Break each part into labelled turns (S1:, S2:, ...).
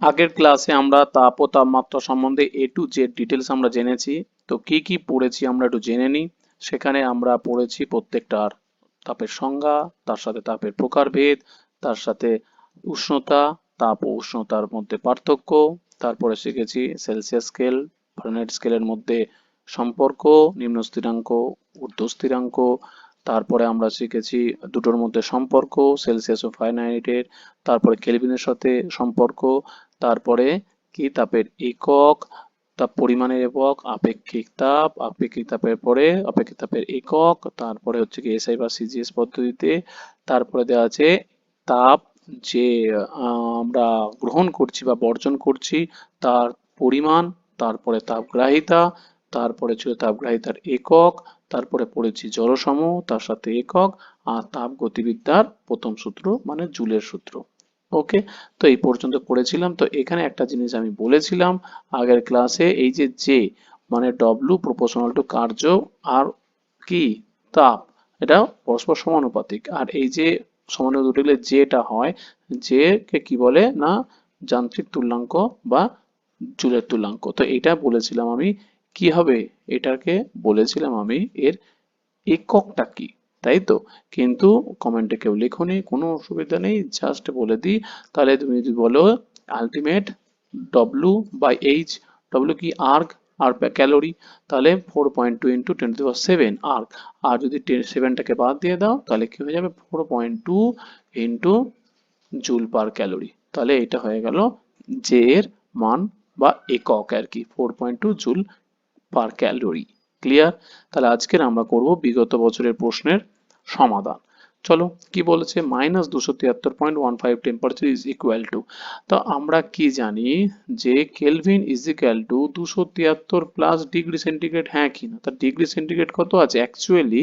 S1: আগের ক্লাসে আমরা তাপ ও তাপমাত্রা সম্বন্ধে এ টু জেড ডিটেলস আমরা জেনেছি। তো কি কি পড়েছি আমরা একটু জেনে নিই। সেখানে আমরা পড়েছি প্রত্যেকটার তাপের সংজ্ঞা, তার সাথে তাপের প্রকারভেদ, তার সাথে উষ্ণতা, তাপ ও উষ্ণতার মধ্যে পার্থক্য, তারপরে শিখেছি সেলসিয়াস স্কেল ফারেনহাইট স্কেলের মধ্যে সম্পর্ক, নিম্ন স্থিরাঙ্ক, ঊর্ধ্ব স্থিরাঙ্ক, তারপরে আমরা শিখেছি দুটোর মধ্যে সম্পর্ক, সেলসিয়াস ও ফারেনহাইটের তারপরে কেলভিনের সাথে সম্পর্ক তারপরে কি? তাপের একক, তাপ পরিমাণের একক, আপেক্ষিক তাপ, আপেক্ষিক তাপের পরে আপেক্ষিক তাপের একক, তারপরে হচ্ছে কি এসআই বা সিজিএস পদ্ধতিতে তারপরে দেওয়া আছে তাপ যে আমরা গ্রহণ করছি বা বর্জন করছি তার পরিমাণ, তারপরে তাপগ্রাহিতা, তারপরে ছিল তাপগ্রাহিতার একক, তারপরে পড়েছি জড়সমূহ তার সাথে একক, আর তাপ গতিবিদ্যার প্রথম সূত্র মানে জুলের সূত্র। ওকে? তো এই পর্যন্ত পড়েছিলাম তো এখানে একটা জিনিস আমি বলেছিলাম আগের ক্লাসে, এই যে জে মানে ডব্লু প্রপোর্শনাল টু কার্য আর কি? তাপ। এটা পরস্পর সমানুপাতিক। আর এই যে সমানুপাতিক যেটা হয় যে কে কি বলে না? যান্ত্রিক তুল্যাঙ্ক বা জুলের তুল্যাঙ্ক। তো এটা বলেছিলাম আমি। কি হবে? এটাকে বলেছিলাম আমি এর এককটা কি? তাই তো কিন্তু কমেন্টে কেউ লেখনি, কোনো অসুবিধা নেই জাস্ট বলে দিই। তাহলে তুমি যদি বলো ultimate W by H W কি আর্গ আর ক্যালোরি তাহলে four point two into ten to seven erg আর যদি সেভেনটাকে বাদ দিয়ে দাও, তাহলে কি হয়ে যাবে? Four point two into joule per calorie তাহলে এটা হয়ে গেল জে এর মান বা একক আর কি four point two joule per calorie clear তাহলে আজকের আমরা করব বিগত বছরের প্রশ্নের সমাধান। চলো, কি বলেছে? মাইনাস দুশো তিয়াত্তর point one five temperature is equal to তো আমরা কি জানি যে কেলভিন ইজ ইকুয়াল টু দুশো তিয়াত্তর প্লাস ডিগ্রি সেন্টিগ্রেড হ্যাঁ কি না? তার ডিগ্রি সেন্টিগ্রেড কত আছে? অ্যাকচুয়ালি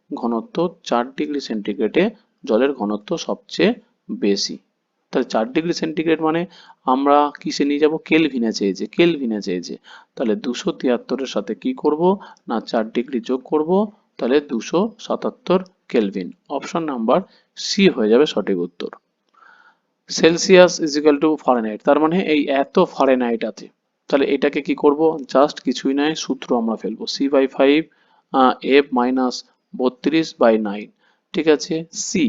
S1: ঘনত্ব চার ডিগ্রি সেন্টিগ্রেডে জলের ঘনত্ব সবচেয়ে বেশি। তাহলে চার ডিগ্রি সেন্টিগ্রেড মানে আমরা কিসে নিয়ে যাব? কেলভিনে চেয়েছে কেলভিনে চেয়েছে তাহলে দুশো তিয়াত্তরের সাথে কি করব? না, চার ডিগ্রি যোগ করব, তাহলে দুশো সাতাত্তর কেলভিন। অপশন নাম্বার সি হয়ে যাবে সঠিক উত্তর। Celsius is equal to Fahrenheit তার মানে এই এত ফারেনহাইট আছে। তাহলে এটাকে কি করব? জাস্ট কিছুই নয়, সূত্র আমরা ফেলব। C by five F minus বত্রিশ বাই নাইন ঠিক আছে? সি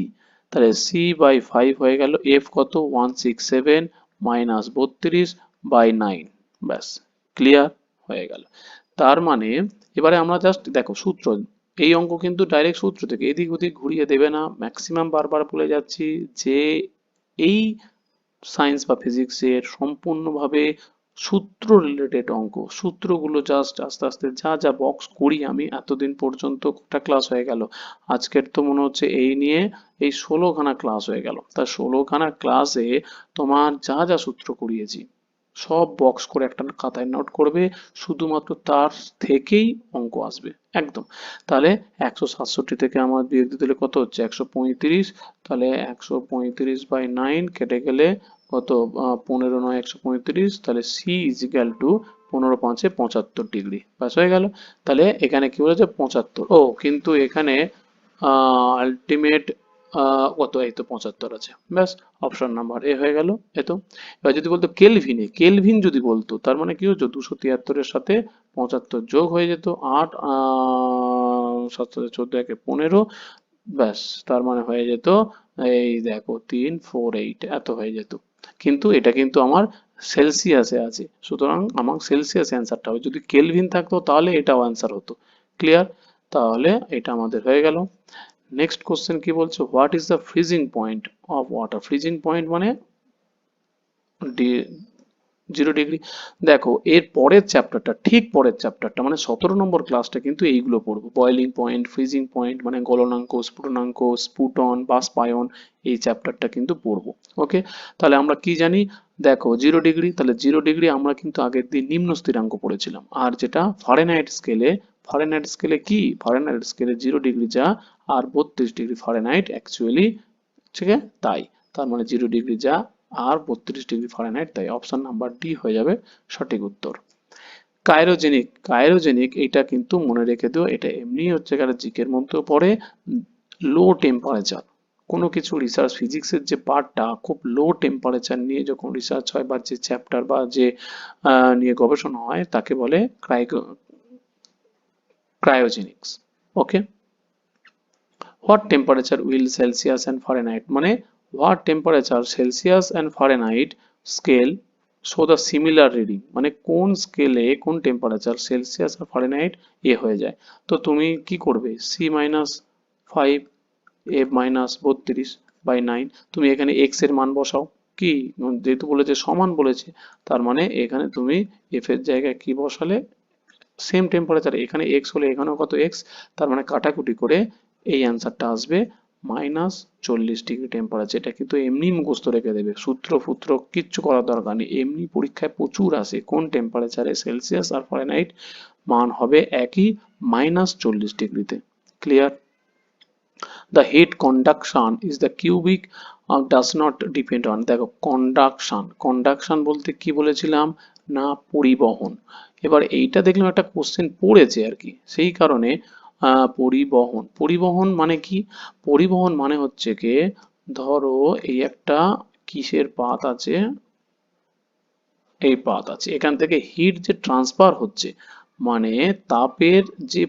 S1: তাহলে সি বাই ফাইভ হয়ে গেল এফ কত? ওয়ান সিক্স সেভেন মাইনাস বত্রিশ বাই নাইন ব্যাস ক্লিয়ার হয়ে গেল। তার মানে এবারে আমরা জাস্ট দেখো, সূত্র, এই অঙ্ক কিন্তু ডাইরেক্ট সূত্র থেকে এদিক ওদিক ঘুরিয়ে দেবে না। ম্যাক্সিমাম বারবার বলে যাচ্ছি যে এই সায়েন্স বা ফিজিক্সের সম্পূর্ণভাবে সূত্র রিলেটেড অঙ্ক। সূত্রগুলো জাস্ট আস্তে আস্তে যা যা বক্স করি আমি, এতদিন পর্যন্ত কটা ক্লাস হয়ে গেল? আজকের তো মনে হচ্ছে এই নিয়ে এই ষোলোখানা ক্লাস হয়ে গেল। তা ষোলোখানা ক্লাসে তোমার যা যা সূত্র করিয়েছি, সব বক্স করে একটা খাতায় নোট করবে, শুধুমাত্র তার থেকেই অঙ্ক আসবে। একদম। তাহলে একশো সাতষট্টি থেকে আমার বিয়োগ দিতে কত হচ্ছে? একশো পঁয়ত্রিশ। তাহলে একশো পঁয়ত্রিশ বাই নাইন কেটে গেলে কত? পনেরো নয় একশো পঁয়ত্রিশ, তাহলে সি ইজিক্যাল টু পনেরো পাঁচে পঁচাত্তর ডিগ্রি ব্যাস, হয়ে গেল। তাহলে এখানে কি বলেছে? পঁচাত্তর। ও, কিন্তু এখানে আলটিমেট কত? এই তো পঁচাত্তর আছে। ব্যাস অপশন নাম্বার এ হয়ে গেল। এ তো। এবার যদি বলতো কেলভিনে কেলভিন যদি বলতো, তার মানে কি হচ্ছে দুশো তিয়াত্তরের সাথে পঁচাত্তর যোগ হয়ে যেত আট সাত সাথে চোদ্দ একে পনেরো। ব্যাস, তার মানে হয়ে যেত, এই দেখো, তিন ফোর এইট এত হয়ে যেত। কিন্তু এটা কিন্তু আমার সেলসিয়াসে আছে। সুতরাং আমার সেলসিয়াস অ্যান্সারটা হবে। যদি কেলভিন থাকতো, তাহলে এটাও অ্যান্সার হতো। ক্লিয়ার? তাহলে এটা আমাদের হয়ে গেল। নেক্সট কোশ্চেন কি বলছে? What is the freezing point of water? Freezing point মানে জিরো ডিগ্রি দেখো, এর পরের চ্যাপ্টারটা ঠিক পরের চ্যাপ্টারটা মানে সতেরো নম্বর ক্লাসটা কিন্তু এইগুলো পড়ব। বয়লিং পয়েন্ট ফ্রিজিং পয়েন্ট মানে গলনাঙ্ক স্ফুটনাঙ্ক স্ফুটন বাষ্পায়ন, এই চ্যাপ্টারটা কিন্তু পড়ব। ওকে তাহলে আমরা কি জানি? দেখো জিরো ডিগ্রি তাহলে জিরো ডিগ্রি আমরা কিন্তু আগের দিন নিম্ন স্থিরাঙ্ক পড়েছিলাম। আর যেটা ফারেনহাইট স্কেলে ফারেনহাইট স্কেলে কি? ফারেনহাইট স্কেলে জিরো ডিগ্রি যা, আর বত্রিশ ডিগ্রি ফারেনহাইট অ্যাকচুয়ালি ঠিক আছে? তাই। তার মানে জিরো ডিগ্রি যা আর বত্রিশ ডিগ্রি ফারেনহাইট তাই অপশন নাম্বার ডি হয়ে যাবে সঠিক উত্তর। কাইরোজেনিক কাইরোজেনিক এটা কিন্তু মনে রেখে দিও, এটা এমনি হচ্ছে কারণ জিকের মধ্যেও পড়ে লো টেম্পারেচার কোনো কিছু রিসার্চ ফিজিক্সের যে পার্টটা খুব লো টেম্পারেচার নিয়ে যখন রিসার্চ হয় বা যে চ্যাপ্টার বা যে নিয়ে গবেষণা হয়, তাকে বলে cryogenics okay what temperature will Celsius and Fahrenheit মানে what temperature Celsius and Fahrenheit scale show the similar reading মানে কোন স্কেলে কোন টেম্পারেচার সেলসিয়াস আর ফারেনহাইট এ হয়ে যায়। তো তুমি কি করবে? সি মাইনাস ফাইভ এ মাইনাস বত্রিশ বাই নাইন তুমি এখানে এক্সের মান বসাও। কি? যেহেতু বলেছে, সমান বলেছে, তার মানে এখানে তুমি এফ এর জায়গায় কি বসালে? সেম টেম্পারেচার এখানে এক্স হলে এখানেও কত এক্স তার মানে কাটাকুটি করে এই অ্যান্সারটা আসবে। মাইনাস চল্লিশ ডিগ্রি টেম্পারেচার এটা কিন্তু এমনি মুখস্থ রেখে দেবে। সূত্র ফুত্র কিচ্ছু করার দরকার নেই। এমনি পরীক্ষায় প্রচুর আসে। কোন টেম্পারেচারে সেলসিয়াস আর ফারেনহাইট মান হবে একই মাইনাস চল্লিশ ডিগ্রিতে। Clear the heat conduction is the cubic uh, does not depend on দেখো conduction conduction বলতে কি বলেছিলাম? না পরিবহন। এবার এইটা দেখলাম একটা কোশ্চেন পড়েছে আর কি। সেই কারণে পরিবহন। পরিবহন মানে কি? পরিবহন মানে হচ্ছে কি? ধরো এই একটা কিসের পাত আছে? এই পাত আছে। এখান থেকে হিট যে ট্রান্সফার হচ্ছে মানে তাপের যে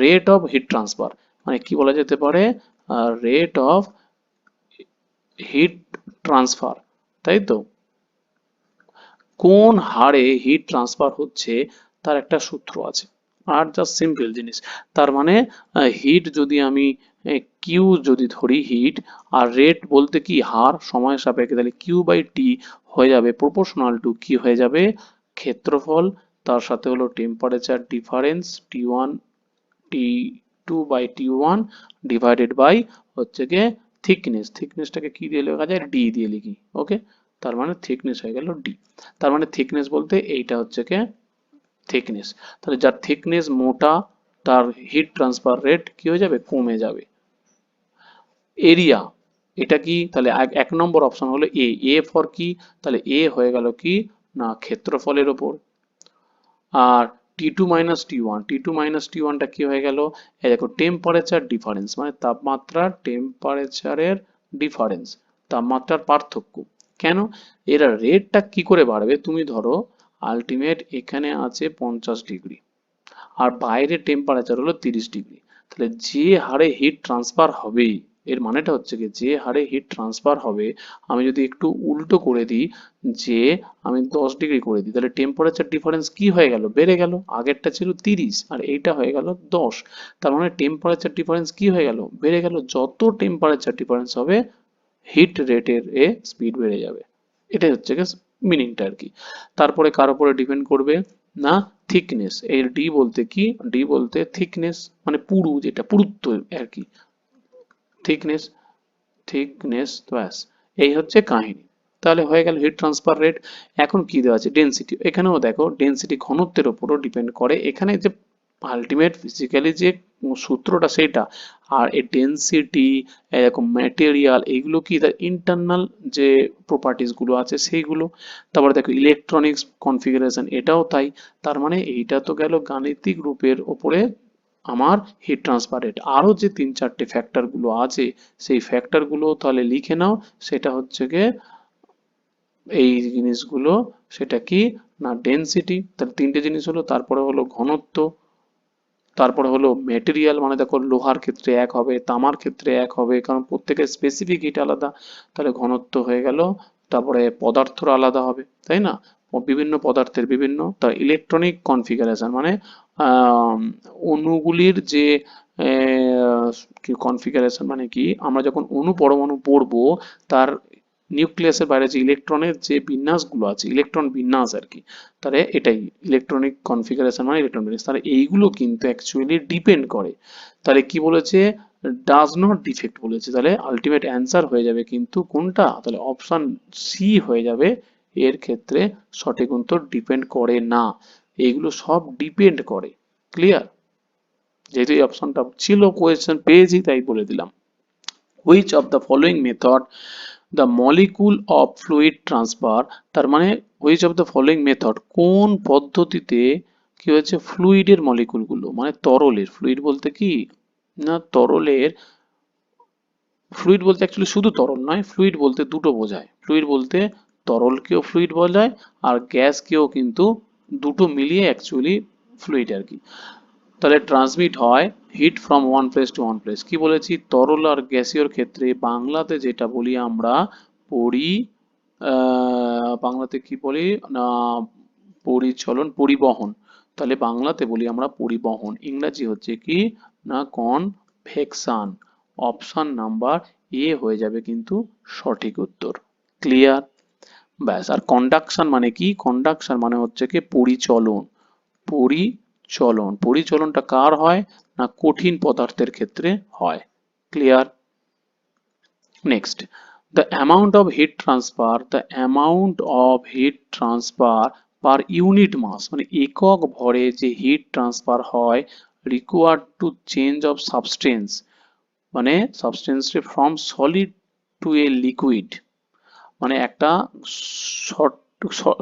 S1: রেট অফ হিট ট্রান্সফার মানে কি বলা যেতে পারে? রেট অফ হিট ট্রান্সফার তাই তো? কোন হারে হিট ট্রান্সফার হচ্ছে? তার একটা সূত্র আছে। আর জাস্ট সিম্পল জিনিস। তার মানে হিট যদি আমি কিউ যদি ধরি হিট আর রেট বলতে কি? হার সময় সাপেক্ষে। তাহলে কিউ বাই টি হয়ে যাবে প্রপোর্শনাল টু কি হয়ে যাবে ক্ষেত্রফল। তার সাথে হলো temperature difference T one T two by T one divided by হচ্ছে গিয়ে থিকনেস থিকনেসটাকে কি দিয়ে লেখা যায়? ডি দিয়ে লিখি ওকে তার মানে থিকনেস হয়ে গেল ডি তার মানে থিকনেস বলতে এইটা হচ্ছে গিয়ে থিকনেস তাহলে যার থিকনেস মোটা, তার হিট ট্রান্সফার রেট কি হয়ে যাবে? কমে যাবে। এরিয়া এটা কি? তাহলে এক- নম্বর অপশন হলো এ এ ফর কি? তাহলে এ হয়ে গেল কি? না, ক্ষেত্রফলের ওপর। আর T two minus T one T two minus T ওয়ানটা কি হয়ে গেল? দেখো টেম্পারেচার ডিফারেন্স মানে তাপমাত্রার টেম্পারেচারের ডিফারেন্স তাপমাত্রার পার্থক্য। কেন? এরা রেটটা কি করে বাড়বে? তুমি ধরো আলটিমেট এখানে আছে পঞ্চাশ ডিগ্রি। আর বাইরে টেম্পারেচার হলো তিরিশ ডিগ্রি। তাহলে যে হারে হিট ট্রান্সফার হবে, এর মানেটা হচ্ছে কি, যে হারে হিট ট্রান্সফার হবে, আমি যদি একটু উল্টো করে দিই, যে আমি দশ ডিগ্রি করে দিই, তাহলে টেম্পারেচার ডিফারেন্স কি হয়ে গেল? বেড়ে গেল। আগেরটা ছিল তিরিশ, আর এইটা হয়ে গেল দশ। তার মানে টেম্পারেচার ডিফারেন্স কি হয়ে গেল? বেড়ে গেল। যত টেম্পারেচার ডিফারেন্স হবে হিট রেটের এ স্পিড বেড়ে যাবে। এটাই হচ্ছে গিয়ে মিনিংটা আর কি। তারপরে কার উপরে ডিপেন্ড করবে? না থিকনেস এর ডি বলতে কি? ডি বলতে থিকনেস মানে পুরু যেটা, পুরুত্ব আর কি। থিকনেস থিকনেস ব্যাস। এই হচ্ছে কাহিনী। তাহলে হয়ে গেল হিট ট্রান্সফার রেট এখন কি দেওয়া আছে? ডেনসিটি এখানেও দেখো ডেনসিটি ঘনত্বের উপরও ডিপেন্ড করে। এখানে যে আলটিমেট ফিজিক্যালি যে সূত্রটা সেটা আর এই ডেনসিটি এরকম ম্যাটেরিয়াল এইগুলো কি তার ইন্টারনাল যে প্রপার্টিসগুলো আছে সেইগুলো? তারপরে দেখো ইলেকট্রনিক্স কনফিগারেশন এটাও তাই। তার মানে এইটা তো গেল গাণিতিক রূপের ওপরে আমার হিট ট্রান্সফার রেট আরও যে তিন চারটে ফ্যাক্টরগুলো আছে, সেই ফ্যাক্টরগুলো তাহলে লিখে নাও। সেটা হচ্ছে গিয়ে এই জিনিসগুলো, সেটা কি? না ডেনসিটি তার তিনটে জিনিস হলো, তারপরে হলো ঘনত্ব। তারপরে হলো মেটেরিয়াল মানে দেখো লোহার ক্ষেত্রে এক হবে, তামার ক্ষেত্রে এক হবে, কারণ প্রত্যেকের স্পেসিফিক হিট আলাদা। তাহলে ঘনত্ব হয়ে গেল, তারপরে পদার্থর আলাদা হবে, তাই না? বিভিন্ন পদার্থের বিভিন্ন তার ইলেকট্রনিক কনফিগারেশন মানে অণুগুলির যে কনফিগারেশন মানে কি? আমরা যখন অণু পরমাণু পড়ব, তার নিউক্লিয়াসের বাইরে যে ইলেকট্রনের যে বিন্যাসগুলো আছে, ইলেকট্রন বিন্যাস আর কি, তাহলে এটাই ইলেকট্রনিক কনফিগারেশন মানে ইলেকট্রন বিন্যাস। তাহলে এইগুলো কিন্তু অ্যাকচুয়ালি ডিপেন্ড করে। তাহলে কি বলেছে? ডাজ নট ডিফেক্ট বলেছে। তাহলে আলটিমেট অ্যান্সার হয়ে যাবে কিন্তু কোনটা? তাহলে অপশন সি হয়ে যাবে। এর ক্ষেত্রে সঠিক উত্তর ডিপেন্ড করে না। এইগুলো সব ডিপেন্ড করে। ক্লিয়ার যেহেতু এই অপশনটা ছিল কোয়েশ্চেন পেয়েছি, তাই বলে দিলাম। Which of the following method the molecule of fluid transfer তার মানে which of the following method কোন পদ্ধতিতে কি হয়েছে? ফ্লুইডের মলিকুলগুলো মানে তরলের ফ্লুইড বলতে কি? না, তরলের ফ্লুইড বলতে অ্যাকচুয়ালি শুধু তরল নয় ফ্লুইড বলতে দুটো বোঝায়। ফ্লুইড বলতে তরলকেও ফ্লুইড বলায় আর গ্যাসকেও কিন্তু দুটো মিলিয়ে অ্যাকচুয়ালি ফ্লুইড আর কি। তাহলে ট্রান্সমিট হয় heat from one place to one place কি বলেছি? তরল আর গ্যাসীয়র ক্ষেত্রে বাংলাতে যেটা বলি আমরা, পরি বাংলাতে কি বলি? না, পরিচলন, পরিবহন। তাহলে বাংলাতে বলি আমরা পরিবহন। ইংরাজি হচ্ছে কি? না কনভেকশন অপশন নাম্বার এ হয়ে যাবে কিন্তু সঠিক উত্তর। ক্লিয়ার ব্যাস, আর কন্ডাকশন মানে কি? কন্ডাকশন মানে হচ্ছে কি পরিচলন। পরিচলন পরিচলনটা কার হয় না কঠিন পদার্থের ক্ষেত্রে হয়? Clear next the amount of heat transfer, the amount of heat transfer per unit mass মানে একক ভরে যে হিট ট্রান্সফার হয়, required to change of substance মানে substance from solid to a liquid মানে একটা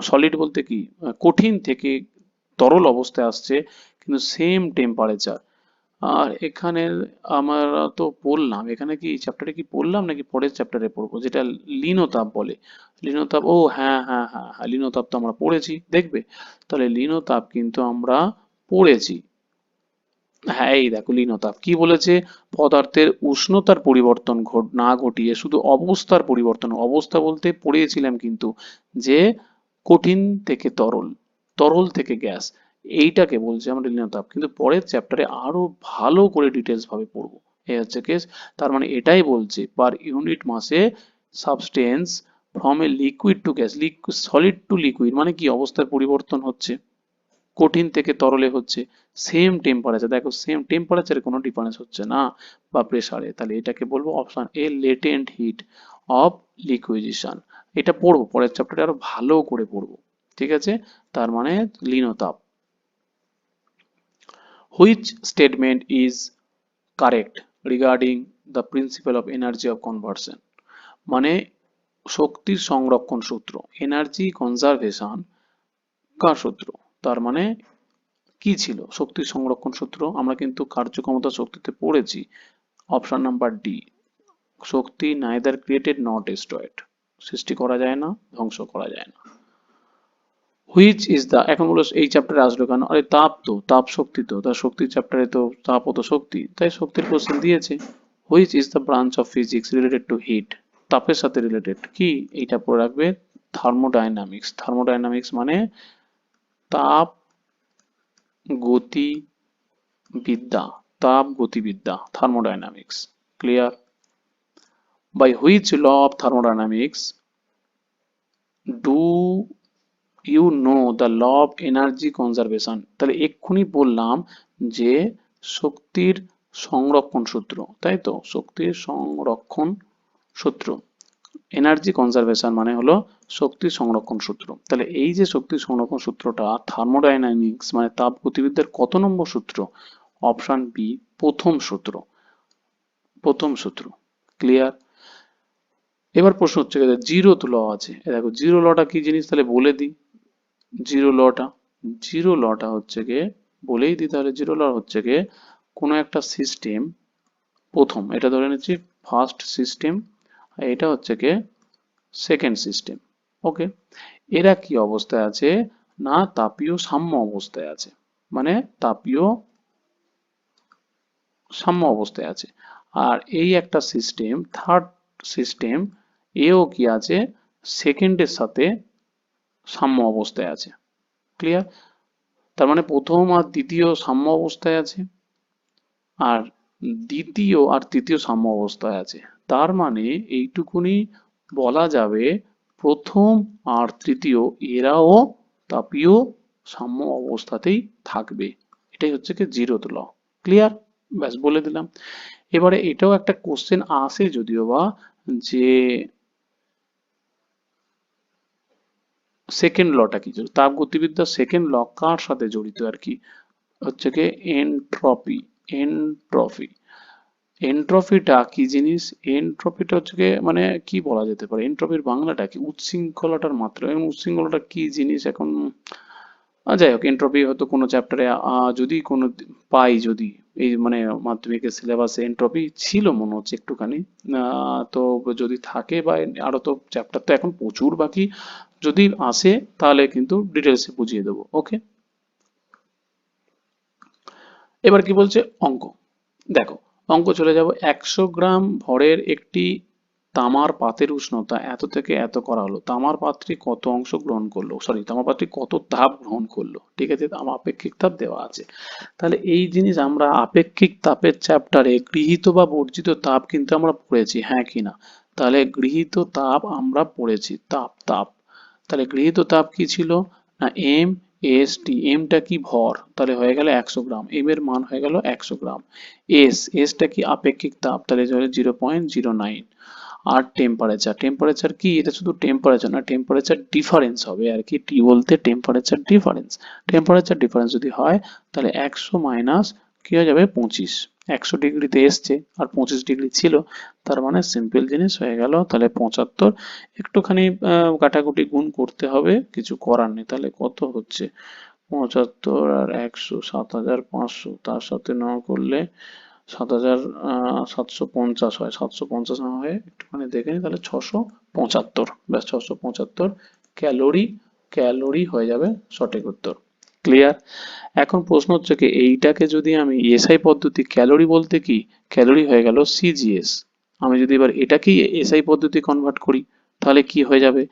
S1: সলিড বলতে কি? কঠিন থেকে তরল অবস্থায় আসছে, কিন্তু সেম টেম্পারেচার আর এখানে আমরা তো পড়লাম এখানে কি চ্যাপ্টারে কি পড়লাম নাকি পরের চ্যাপ্টারে পড়ব? যেটা লিনোতাপ বলে। লিনোতাপ, ও হ্যাঁ হ্যাঁ হ্যাঁ হ্যাঁ লিনোতাপ তো আমরা পড়েছি, দেখবে? তাহলে লিনোতাপ কিন্তু আমরা পড়েছি। হ্যাঁ এই দেখো লিনোতাপ। কি বলেছে? পদার্থের উষ্ণতার পরিবর্তন না ঘটিয়ে, শুধু অবস্থার পরিবর্তন। অবস্থা বলতে পড়িয়েছিলাম কিন্তু যে কঠিন থেকে তরল। তরল থেকে গ্যাস, এইটাকে বলছে আমরা লিনোতাপ কিন্তু পরের চ্যাপ্টারে আরও ভালো করে ডিটেলস ভাবে পড়ব। এই হচ্ছে কেস তার মানে এটাই বলছে পার ইউনিট মাসে substance from a liquid to gas solid to liquid মানে কি অবস্থার পরিবর্তন হচ্ছে, কঠিন থেকে তরলে হচ্ছে সেম টেম্পারেচার দেখো সেম টেম্পারেচারে কোনো ডিফারেন্স হচ্ছে না, বা প্রেসারে তাহলে এটাকে বলব option A latent heat of liquefaction এটা পড়ব, পরের চ্যাপ্টারে আরও ভালো করে পড়ব, ঠিক আছে? তার মানে লিনোতাপ। Which statement is correct regarding the principle of energy of conversion মানে শক্তির সংরক্ষণ সূত্র এনার্জি কনজারভেশন কার সূত্র? তার মানে কি ছিল? শক্তি সংরক্ষণ সূত্র, আমরা কিন্তু কার্যক্ষমতা শক্তিতে পড়েছি। অপশন নাম্বার ডি শক্তি নাইদার ক্রিয়েটেড নট ডিস্ট্রয়েড সৃষ্টি করা যায় না, ধ্বংস করা যায় না। হুইচ ইজ দা এখন বলো এই চ্যাপ্টারে আসলো কেন? আরে তাপ তো, তাপ শক্তি তো, তার শক্তির চ্যাপ্টারে তো তাপ তো শক্তি, তাই শক্তির কোশ্চেন দিয়েছে। Which is the branch of physics related to heat তাপের সাথে রিলেটেড কি? এইটা পড়ে রাখবে থার্মোডাইনামিক্স থার্মোডাইনামিক্স মানে তাপ গতি বিদ্যা, তাপ গতিবিদ্যা thermodynamics clear by which law of thermodynamics do you know the law of energy conservation. তাহলে এক্ষুনি বললাম যে শক্তির সংরক্ষণ সূত্র, তাই তো? শক্তির সংরক্ষণ সূত্র। এনার্জি কনজারভেশন মানে হলো শক্তি সংরক্ষণ সূত্র। তাহলে এই যে শক্তি সংরক্ষণ সূত্রটা থার্মোডাইনামিক্স মানে তাপ গতিবিদ্যার কত নম্বর সূত্র? অপশন বি প্রথম সূত্র। প্রথম সূত্র। ক্লিয়ার এবার প্রশ্ন হচ্ছে জিরো তো ল আছে। দেখো জিরো লটা কি জিনিস? তাহলে বলে দিই। জিরো লটা। জিরো লটা হচ্ছে গিয়ে, বলেই দিই তাহলে জিরো ল হচ্ছে গিয়ে কোনো একটা সিস্টেম প্রথম, এটা ধরে নিচ্ছি ফার্স্ট সিস্টেম আর এটা হচ্ছে গিয়ে সেকেন্ড সিস্টেম ওকে এরা কি অবস্থায় আছে? না, তাপীয় সাম্য অবস্থায় আছে। মানে তাপীয় সাম্য অবস্থায় আছে। আর এই একটা সিস্টেম থার্ড সিস্টেম এও কি আছে? সেকেন্ডের সাথে সাম্য অবস্থায় আছে। ক্লিয়ার তার মানে প্রথম আর দ্বিতীয় সাম্য অবস্থায় আছে আর দ্বিতীয় আর তৃতীয় সাম্য অবস্থায় আছে। তার মানে এইটুকুনি বলা যাবে প্রথম আর তৃতীয় এরাও তাপীয় সাম্য অবস্থাতেই থাকবে। এটাই হচ্ছে কি জিরোথ ল। ক্লিয়ার ব্যাস বলে দিলাম। এবারে এটাও একটা কোশ্চেন আসে যদিও বা যে সেকেন্ড লটা কি? তাপ গতিবিদ্যা সেকেন্ড ল কার সাথে জড়িত আর কি? হচ্ছে কি এনট্রপি এনট্রপি এনট্রপিটা কি জিনিস? এনট্রপিটা হচ্ছে মানে কি বলা যেতে পারে? এনট্রপির বাংলাটা কি? উচ্ছৃঙ্খলতার মাত্রা। এবং উচ্ছৃঙ্খলতা কি জিনিস এখন? যাই হোক এনট্রপি হয়তো কোনো চ্যাপ্টারে যদি কোনো পাই যদি, এই মানে মাধ্যমিকের সিলেবাসে এনট্রপি ছিল মনে হচ্ছে একটুখানি। তো যদি থাকে বা আরও তো চ্যাপ্টার তো এখন প্রচুর বাকি। যদি আসে, তাহলে কিন্তু ডিটেলসে বুঝিয়ে দেবো ওকে এবার কি বলছে? অঙ্ক। দেখো, অঙ্ক চলে যাব। একশো গ্রাম ভরের একটি তামার পাতের উষ্ণতা এত থেকে এত করা হলো। তামার পাত্রে কত অংশ গ্রহণ করল? সরি তামার পাত্রে কত তাপ গ্রহণ করল? ঠিক আছে আমার আপেক্ষিক তাপ দেওয়া আছে। তাহলে এই জিনিস আমরা আপেক্ষিক তাপের চ্যাপ্টারে গৃহীত বা বর্জিত তাপ কিন্তু আমরা পড়েছি হ্যাঁ কিনা তাহলে গৃহীত তাপ আমরা পড়েছি, তাপ তাপ। তাহলে গৃহীত তাপ কি ছিল? না এম এস টি এমটা কি ভর? তাহলে হয়ে গেল একশো গ্রাম। এম এর মান হয়ে গেল একশো গ্রাম। এস এসটা কি আপেক্ষিক তাপ? তাহলে জিরো পয়েন্ট জিরো নাইন আর টেম্পারেচার টেম্পারেচার কি? এটা শুধু টেম্পারেচার না টেম্পারেচার ডিফারেন্স হবে। আর কি? টি বলতে টেম্পারেচার ডিফারেন্স টেম্পারেচার ডিফারেন্স যদি হয়, তাহলে একশো মাইনাস কি হয়ে যাবে? পঁচিশ। একশো ডিগ্রিতে এসছে আর পঁচিশ ডিগ্রি ছিল, তার মানে সিম্পল জিনিস হয়ে গেল। তাহলে পঁচাত্তর, একটুখানি কাটাকুটি গুণ করতে হবে, কিছু করার নেই। তাহলে কত হচ্ছে? পঁচাত্তর আর একশো, সাত হাজার পাঁচশো, তার সাথে না করলে সাত হাজার সাতশো পঞ্চাশ হয়। সাতশো পঞ্চাশ না হয়ে একটুখানি দেখে নিই তাহলে ছশো পঁচাত্তর। ব্যাস, ছশো পঁচাত্তর ক্যালোরি ক্যালোরি হয়ে যাবে সঠিক উত্তর। ক্লিয়ার এখন প্রশ্ন হচ্ছে কি, এইটাকে যদি আমি এসআই পদ্ধতি ক্যালোরি বলতে কি? ক্যালোরি হয়ে গেল সিজিএস আমি যদি এবার এটাকেই এসআই পদ্ধতি কনভার্ট করি, তাহলে কি হয়ে যাবে?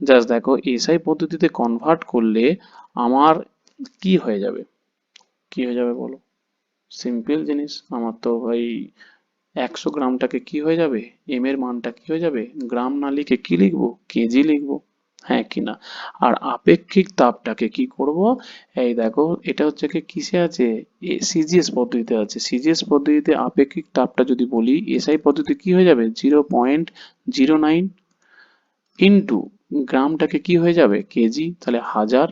S1: জাস্ট দেখো, এসআই পদ্ধতিতে কনভার্ট করলে আমার কি হয়ে যাবে? কি হয়ে যাবে বলো? সিম্পল জিনিস, আমার তো ভাই একশো গ্রামটাকে কি হয়ে যাবে? এম এর মানটা কি হয়ে যাবে? গ্রাম না লিখে কি লিখব? কেজি লিখব? হ্যাঁ কি না? আর আপেক্ষিক তাপটাকে কি করব? এই দেখো, এটা হচ্ছে কি, কিসে আছে? সিজিএস পদ্ধতিতে আছে। সিজিএস পদ্ধতিতে আপেক্ষিক তাপটা যদি বলি এসআই পদ্ধতি কি হয়ে যাবে? Zero point zero nine into গ্রামটাকে কি হয়ে যাবে? কেজি, তাহলে হাজার।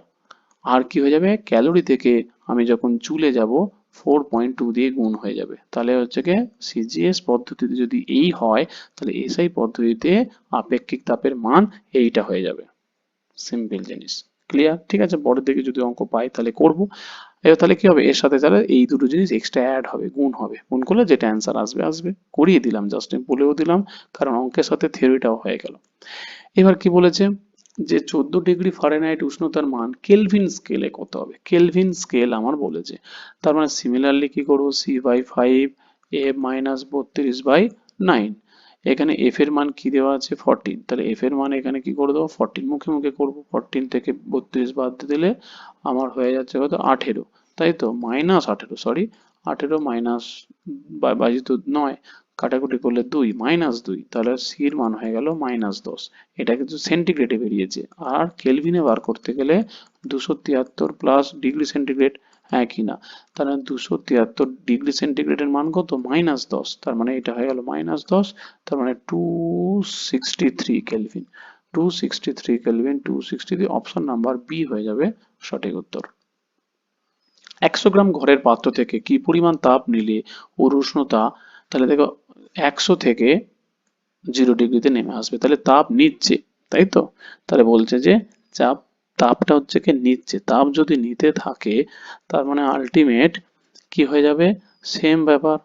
S1: আর কি হয়ে যাবে? ক্যালোরি থেকে আমি যখন চুলে যাব ফোর পয়েন্ট টু দিয়ে গুণ হয়ে যাবে। তাহলে হচ্ছে কি সিজিএস পদ্ধতিতে যদি এই হয়, তাহলে এসআই পদ্ধতিতে আপেক্ষিক তাপের মান এইটা হয়ে যাবে। সিম্পল জিনিস। ক্লিয়ার ঠিক আছে, পরের দিকে যদি অঙ্ক পাই তাহলে করব। এবার তাহলে কি হবে? এর সাথে তাহলে এই দুটো জিনিস এক্সট্রা অ্যাড হবে, গুণ হবে। গুণ করলে যেটা অ্যান্সার আসবে আসবে। করিয়ে দিলাম জাস্ট বলেও দিলাম, কারণ অঙ্কের সাথে থিওরিটাও হয়ে গেল। এবার কি বলেছে? যে চোদ্দ ডিগ্রি ফারেনহাইট উষ্ণতার মান কেলভিন স্কেলে কত হবে। কেলভিন স্কেল আমার বলেছে। তার মানে সিমিলারলি কি করব? সি বাই ফাইভ এ মাইনাস বত্রিশ বাই নাইন এখানে এফ এর মান কি দেওয়া আছে? ফরটিন তাহলে এফ এর মান এখানে কি করে দেবো? ফরটিন মুখে মুখে করব। ফরটিন থেকে বত্রিশ বাদ দিলে আমার হয়ে যাচ্ছে কত? আঠেরো। তাই তো? মাইনাস আঠেরো সরি আঠেরো মাইনাস বাজিত নয়। কাটাকুটি করলে দুই মাইনাস দুই। তাহলে সির মান হয়ে গেল মাইনাস দশ। এটা কিন্তু সেন্টিগ্রেডে বেরিয়েছে। আর কেলভিনে বার করতে গেলে দুশো তিয়াত্তর প্লাস ডিগ্রি সেন্টিগ্রেড হ্যাঁ কি না? তাহলে দুশো তিয়াত্তর ডিগ্রি সেন্টিগ্রেডের মান কত? মাইনাস দশ। তার মানে এটা হয়ে গেল মাইনাস দশ। তার মানে two sixty three kelvin two sixty three kelvin two sixty three option number B হয়ে যাবে সঠিক উত্তর। একশো গ্রাম ঘরের পাত্র থেকে কি পরিমাণ তাপ নিলে ওর উষ্ণতা? তাহলে দেখো, একশো থেকে জিরো ডিগ্রিতে নেমে আসবে। তাহলে তাপ নিচ্ছে, তাই তো? তাহলে বলছে যে চাপ তাপটা হচ্ছে কি নিচ্ছে। তাপ যদি নিতে থাকে, তার মানে আলটিমেট কি হয়ে যাবে? সেম ব্যাপার।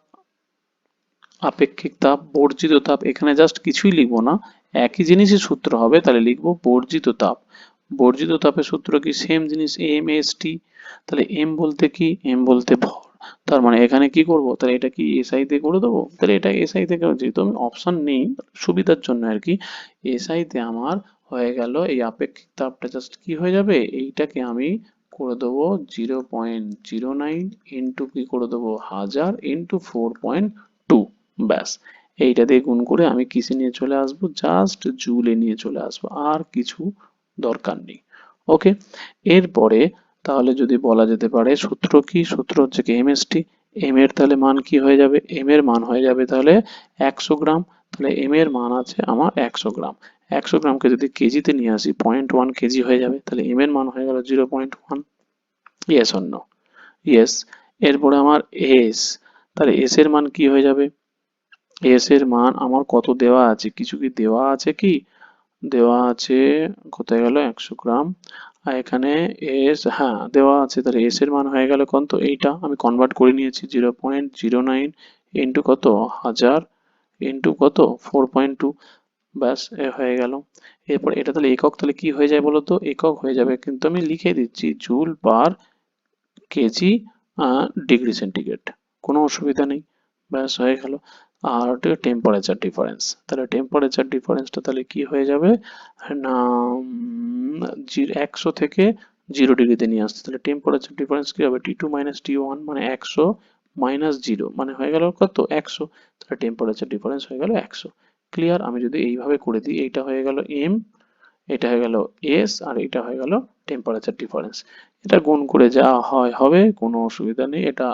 S1: আপেক্ষিক তাপ, বর্জিত তাপ। এখানে জাস্ট কিছুই লিখব না। একই জিনিসই সূত্র হবে, তাহলে লিখব বর্জিত তাপ। বর্জিত তাপের সূত্র কি সেম জিনিস এম এস টি তাহলে এম বলতে কি? এম বলতে ভর। তার মানে এখানে কি করব? তাহলে এটা কি এসআই তে করে দেবো? তাহলে এটা এসআই তে যেহেতু আমি অপশন নেই, সুবিধার জন্য আর কি এসআই তে আমার হয়ে গেল। এই আপেক্ষিক তাপটা জাস্ট কি হয়ে যাবে? এইটাকে আমি করে দেবো zero point zero nine into কি করে দেবো? হাজার ইন্টু ফোর পয়েন্ট টু ব্যাস। এইটা দিয়ে গুণ করে আমি কিসে নিয়ে চলে আসব? জাস্ট জুলে নিয়ে চলে আসব। আর কিছু দরকার নেই। ওকে এরপরে তাহলে যদি বলা যেতে পারে সূত্র কি? সূত্র হচ্ছে কি এমএসটি এম এর তাহলে মান কি হয়ে যাবে? এম এর মান হয়ে যাবে তাহলে একশো গ্রাম। তাহলে এম এর মান আছে আমার একশো গ্রাম। একশো গ্রামকে যদি কেজিতে নিয়ে আসি পয়েন্ট ওয়ান কেজি হয়ে যাবে। তাহলে এম এর মান হয়ে গেল জিরো পয়েন্ট ওয়ান ইয়েস অন্য ইয়েস এরপরে আমার এস তাহলে এস এর মান কি হয়ে যাবে? এস এর মান আমার কত দেওয়া আছে? কিছু কি দেওয়া আছে কি? দেওয়া আছে, কোথায় গেল? একশো গ্রাম। আর এখানে এস হ্যাঁ দেওয়া আছে। তাহলে এস এর মান হয়ে গেল কত? এইটা আমি কনভার্ট করে নিয়েছি। Zero point zero nine into কত? হাজার ইন্টু কত? ফোর পয়েন্ট টু ব্যাস, এ হয়ে গেল। এরপর এটা তাহলে একক, তাহলে কি হয়ে যায় বলো তো একক হয়ে যাবে। কিন্তু আমি লিখে দিচ্ছি joule per kg degree centigrade. কোনো অসুবিধা নেই। ব্যাস, হয়ে গেল। আর টেম্পারেচার ডিফারেন্স তাহলে টেম্পারেচার ডিফারেন্সটা তাহলে কি হয়ে যাবে? না একশো থেকে জিরো ডিগ্রিতে নিয়ে আসতে তাহলে টেম্পারেচার ডিফারেন্স কি হবে? T two minus T one মানে একশো মাইনাস জিরো। মানে হয়ে গেল কত? একশো। তাহলে টেম্পারেচার ডিফারেন্স হয়ে গেল একশো। ক্লিয়ার আমি যদি এইভাবে করে দিই, এইটা হয়ে গেল এম এটা হয়ে গেল এস আর এটা হয়ে গেল টেম্পারেচার ডিফারেন্স এটা গুণ করে যা হয় হবে, কোনো অসুবিধা নেই, এটা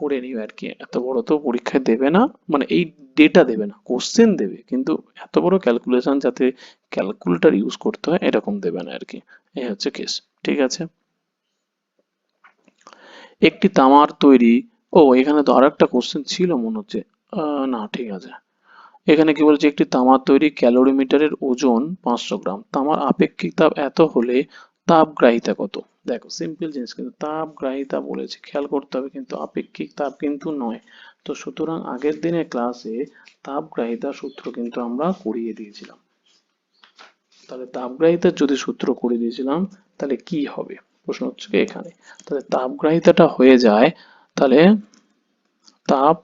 S1: করে নিও আর কি। এত বড় তো পরীক্ষায় দেবে না মানে এই ডেটা দেবে না কোশ্চেন দেবে, কিন্তু এত বড় ক্যালকুলেশন যাতে ক্যালকুলেটর ইউজ করতে হয়, এরকম দেবে না আর কি। এই হচ্ছে কেস ঠিক আছে? একটি তামার তৈরি, ও, এখানে তো আর একটা কোশ্চেন ছিল মনে হচ্ছে। না, ঠিক আছে। এখানে কি বলছে একটি তামার তৈরি ক্যালোরিমিটারের ওজন পাঁচশো গ্রাম, তামার আপেক্ষিক তাপ এত হলে তাপগ্রাহিতা কত? দেখো সিম্পল জিনিস, কিন্তু তাপগ্রাহিতা বলেছে, খেয়াল করতে হবে, কিন্তু আপেক্ষিক তাপ কিন্তু নয়। তো সুতরাং আগের দিনের ক্লাসে তাপগ্রাহিতা সূত্র কিন্তু আমরা করিয়ে দিয়েছিলাম। তাহলে তাপগ্রাহিতার যদি সূত্র করে দিয়েছিলাম, তাহলে কি হবে? প্রশ্ন হচ্ছে কি এখানে? তাহলে তাপগ্রাহিতাটা হয়ে যায়, তাহলে তাপ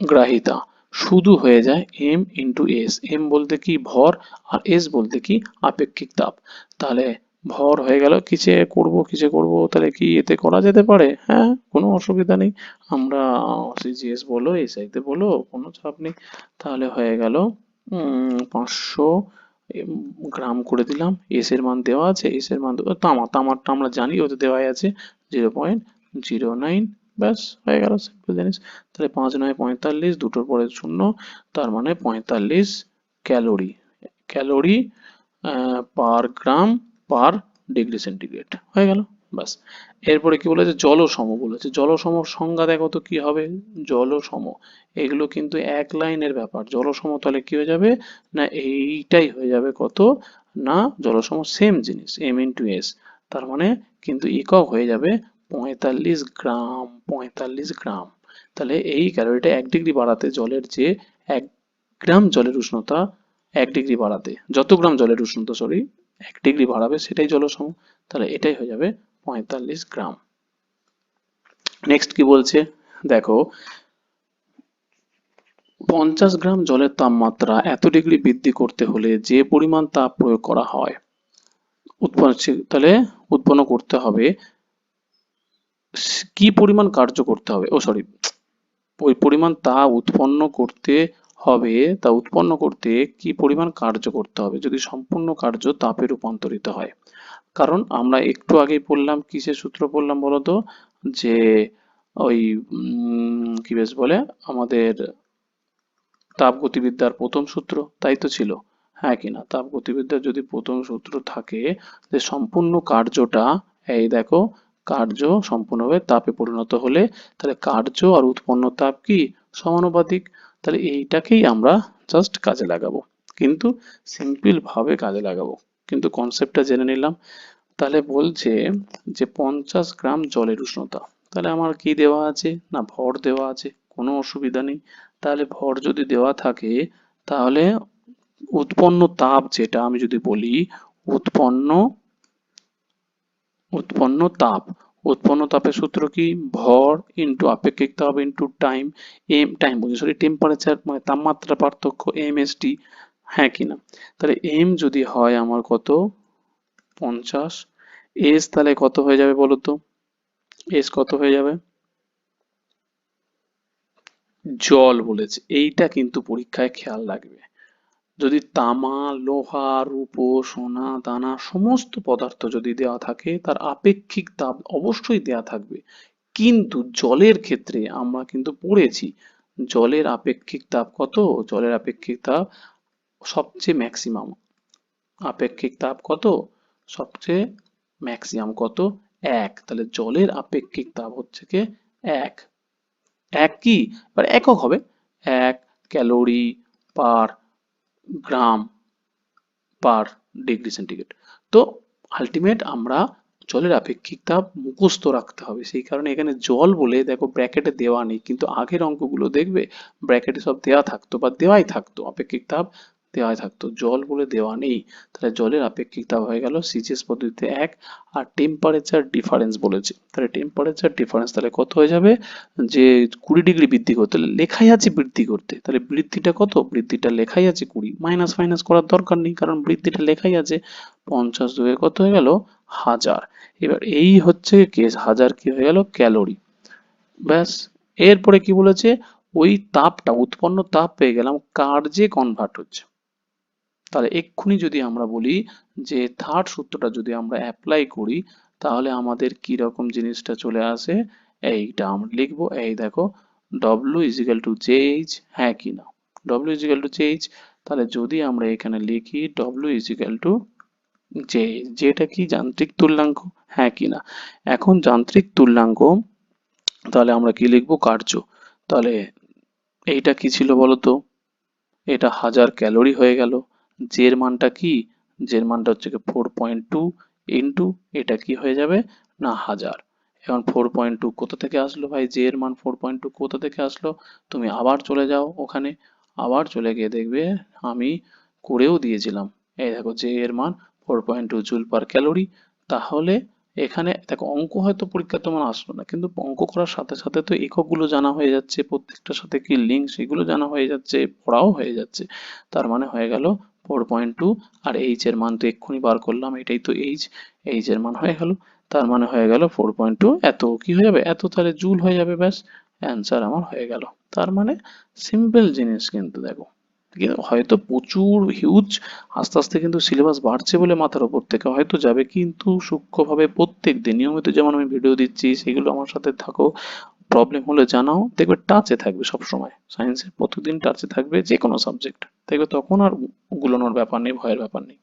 S1: গ্রাহিতা। শুধু হয়ে যায় এম ইন্টু এস এম বলতে কি ভর আর এস বলতে কি আপেক্ষিক তাপ। তাহলে ভর হয়ে গেল, কিসে করব কিসে করব, তাহলে কি এতে করা যেতে পারে? হ্যাঁ কোনো অসুবিধা নেই। আমরা সিজিএস বলো এসআইতে বলো, কোনো চাপ নেই। তাহলে হয়ে গেল পাঁচশো গ্রাম করে দিলাম। এস এর মান দেওয়া আছে এস এর মান তামা, তামারটা আমরা জানি, ওতে দেওয়াই আছে জিরো পয়েন্ট জিরো নাইন ব্যাস, হয়ে গেল সিম্পল জিনিস। তাহলে পাঁচ নয় পঁয়তাল্লিশ, দুটোর পরে শূন্য, তার মানে পঁয়তাল্লিশ calorie. Calorie per gram, per degree centigrade. হয়ে গেল বাস এরপরে কি বলেছে? জলসম বলেছে। জলসম সংজ্ঞা দেখো তো কি হবে? জলসম। এগুলো কিন্তু এক লাইনের ব্যাপার। জলসম তাহলে কি হয়ে যাবে? না, এইটাই হয়ে যাবে কত? না, জলসম সেম জিনিস এম ইন্টু এস তার মানে কিন্তু একক হয়ে যাবে পঁয়তাল্লিশ গ্রাম পঁয়তাল্লিশ গ্রাম। তাহলে এই ক্যালোরিটা এক ডিগ্রি বাড়াতে জলের যে এক গ্রাম জলের উষ্ণতা, এক ডিগ্রি বাড়াতে। যত গ্রাম জলের উষ্ণতা সরি এক ডিগ্রি বাড়াবে, সেটাই জলসম তাহলে এটাই হয়ে যাবে পঁয়তাল্লিশ গ্রাম। নেক্সট কি বলছে? দেখো, পঞ্চাশ গ্রাম জলের তাপমাত্রা এত ডিগ্রি বৃদ্ধি করতে হলে যে পরিমাণ তাপ প্রয়োগ করা হয়, উৎপন্ন তাহলে উৎপন্ন করতে হবে কি পরিমাণ কার্য করতে হবে? ও সরি ওই পরিমাণ তাপ উৎপন্ন করতে হবে, তা উৎপন্ন করতে কি পরিমাণ কার্য করতে হবে? যদি সম্পূর্ণ কার্য তাপে রূপান্তরিত হয়। কারণ আমরা একটু আগেই পড়লাম, কিসের সূত্র পড়লাম বলতো? যে ওই কি বেশ বলে? আমাদের তাপগতিবিদ্যার প্রথম সূত্র, তাই তো ছিল। হ্যাঁ কিনা তাপ গতিবিদ্যার যদি প্রথম সূত্র থাকে, যে সম্পূর্ণ কার্যটা, এই দেখো কার্য সম্পূর্ণভাবে তাপে পরিণত হলে তাহলে কার্য আর উৎপন্ন তাপ কি সমানুপাতিক? তাহলে এইটাকেই আমরা জাস্ট কাজে লাগাবো। কিন্তু সিম্পল ভাবে কাজে লাগাবো। কিন্তু কনসেপ্টটা জেনে নিলাম। তাহলে বলছে যে পঞ্চাশ গ্রাম জলের উষ্ণতা। তাহলে আমার কি দেওয়া আছে? না, ভর দেওয়া আছে। কোনো অসুবিধা নেই। তাহলে ভর যদি দেওয়া থাকে, তাহলে উৎপন্ন তাপ যেটা আমি যদি বলি, উৎপন্ন উৎপন্ন তাপ। উৎপন্ন তাপের সূত্র কি? ভর ইন্টু আপেক্ষিক তাপ ইন্টু টাইম এম টাইম বলছি সরি টেম্পারেচার মানে তাপমাত্রা পার্থক্য এম এস টি হ্যাঁ কিনা তাহলে এম যদি হয় আমার কত? পঞ্চাশ। এস তাহলে কত হয়ে যাবে বলো তো? এস কত হয়ে যাবে? জল বলেছে। এইটা কিন্তু পরীক্ষায় খেয়াল রাখবে। যদি তামা, লোহা, রূপো, সোনা, দানা সমস্ত পদার্থ যদি দেওয়া থাকে, তার আপেক্ষিক তাপ অবশ্যই দেওয়া থাকবে। কিন্তু জলের ক্ষেত্রে আমরা কিন্তু পড়েছি, জলের আপেক্ষিক তাপ কত? জলের আপেক্ষিক তাপ সবচেয়ে ম্যাক্সিমাম আপেক্ষিক তাপ কত? সবচেয়ে ম্যাক্সিমাম কত? এক। তাহলে জলের আপেক্ষিক তাপ হচ্ছে কি? এক। এক কি? এবার একক হবে। এক calorie per gram per degree centigrade তো আলটিমেট আমরা জলের আপেক্ষিক তাপ মুখস্থ রাখতে হবে। সেই কারণে এখানে জল বলে দেখো ব্র্যাকেটে দেওয়া নেই, কিন্তু আগের অঙ্কগুলো দেখবে ব্র্যাকেটে সব দেওয়া থাকতো বা দেওয়াই থাকতো। আপেক্ষিক তাপ দেওয়াই থাকতো। জল বলে দেওয়া নেই। তাহলে জলের আপেক্ষিক তাপ হয়ে গেল সিজিএস পদ্ধতিতে এক আর টেম্পারেচার ডিফারেন্স বলেছে। তাহলে টেম্পারেচার ডিফারেন্স তাহলে কত হয়ে যাবে? যে কুড়ি ডিগ্রি বৃদ্ধি করতে লেখাই আছে বৃদ্ধি করতে। তাহলে বৃদ্ধিটা কত? বৃদ্ধিটা লেখাই আছে কুড়ি। মাইনাস মাইনাস করার দরকার নেই কারণ বৃদ্ধিটা লেখাই আছে। পঞ্চাশ দুয়ে কত হয়ে গেল? হাজার। এবার এই হচ্ছে কেস হাজার কি হয়ে গেল? ক্যালোরি। ব্যাস। এরপরে কি বলেছে? ওই তাপটা, উৎপন্ন তাপ পেয়ে গেলাম কার্যে কনভার্ট হচ্ছে। তাহলে এক্ষুনি যদি আমরা বলি যে থার্ড সূত্রটা যদি আমরা অ্যাপ্লাই করি, তাহলে আমাদের কি রকম জিনিসটা চলে আসে? এইটা আমরা লিখব, এই দেখো ডব্লিউ ইজিক্যাল টু জেইচ হ্যাঁ কি না? ডব্লিউ ইজিক্যাল টু জেইচ তাহলে যদি আমরা এখানে লিখি ডব্লিউ ইজিক্যাল টু যে যেটা কি যান্ত্রিক তুল্যাঙ্ক? হ্যাঁ কি না? এখন যান্ত্রিক তুল্যাঙ্ক, তাহলে আমরা কি লিখব? কার্য। তাহলে এইটা কি ছিল বলতো? এটা হাজার ক্যালোরি হয়ে গেল। জের মানটা কি? জের মানটা হচ্ছে ফোর পয়েন্ট টু ইন্টু এটা কি হয়ে যাবে? না, হাজার। এখন ফোর পয়েন্ট টু কোথা থেকে আসলো ভাই? জে এর মান ফোর পয়েন্ট টু কোথা থেকে আসলো? তুমি আবার চলে যাও ওখানে। আবার চলে গিয়ে দেখবে আমি করেও দিয়েছিলাম। এই দেখো জে এর মান four point two joule per calorie. তাহলে এখানে, দেখো, অঙ্ক হয়তো পরীক্ষা তোমার আসলো না, কিন্তু অঙ্ক করার সাথে সাথে তো এককগুলো জানা হয়ে যাচ্ছে, প্রত্যেকটার সাথে কি লিঙ্ক সেগুলো জানা হয়ে যাচ্ছে, পড়াও হয়ে যাচ্ছে। তার মানে হয়ে গেল ফোর পয়েন্ট টু আর এইচ এর মান তো এক্ষুনি বার করলাম, এটাই তো এর মান হয়ে গেল। তার মানে হয়ে গেল ফোর পয়েন্ট টু এত কি হয়ে যাবে? এত তাহলে জুল হয়ে যাবে ব্যাস আমার হয়ে গেল। তার মানে সিম্পল জিনিস কিন্তু দেখো। হয়তো প্রচুর হিউজ আস্তে আস্তে কিন্তু সিলেবাস বাড়ছে বলে মাথার উপর থেকে হয়তো যাবে, কিন্তু সূক্ষ্মভাবে প্রত্যেক দিন নিয়মিত যেমন আমি ভিডিও দিচ্ছি, সেগুলো আমার সাথে থাকো। প্রবলেম হলে জানাও, দেখবে টাচে থাকবে সবসময়। সায়েন্সের প্রতিদিন টাচে থাকবে যে কোনো সাবজেক্ট দেখবে তখন আর গুলোনোর ব্যাপার নেই, ভয়ের ব্যাপার নেই।